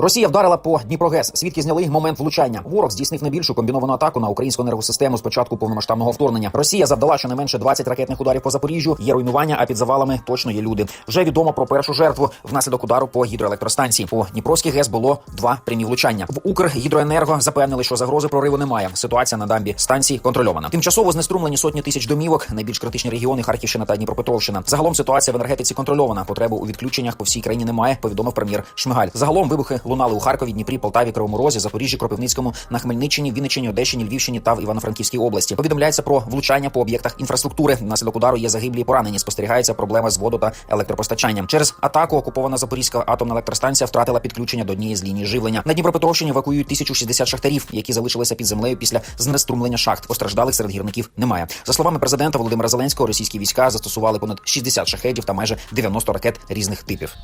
Росія вдарила по Дніпрогес. Свідки зняли момент влучання. Ворог здійснив найбільшу комбіновану атаку на українську енергосистему з початку повномасштабного вторгнення. Росія завдала щонайменше 20 ракетних ударів по Запоріжжю. Є руйнування, а під завалами точно є люди. Вже відомо про першу жертву внаслідок удару по гідроелектростанції. По Дніпровській ГЕС було два прямі влучання. В Укргідроенерго запевнили, що загрози прориву немає. Ситуація на дамбі станції контрольована. Тимчасово знеструмлені сотні тисяч домівок. Найбільш критичні регіони Харківщина та Дніпропетровщина. Загалом ситуація в енергетиці контрольована. Потреби у відключеннях по всій країні немає. Повідомив прем'єр Шмигаль. Загалом вибухи лунали у Харкові, Дніпрі, Полтаві, Кривому Розі, Запоріжжі, Кропивницькому, на Хмельниччині, Вінниччині, Одещині, Львівщині та в Івано-Франківській області. Повідомляється про влучання по об'єктах інфраструктури. Внаслідок удару є загиблі і поранені. Спостерігається проблема з воду та електропостачанням. Через атаку окупована Запорізька атомна електростанція втратила підключення до однієї з ліній живлення. На Дніпропетровщині евакуюють 1060 шахтарів, які залишилися під землею після знеструмлення шахт. Постраждалих серед гірників немає. За словами президента Володимира Зеленського, російські війська застосували понад 60 шахедів та майже 90 ракет різних типів.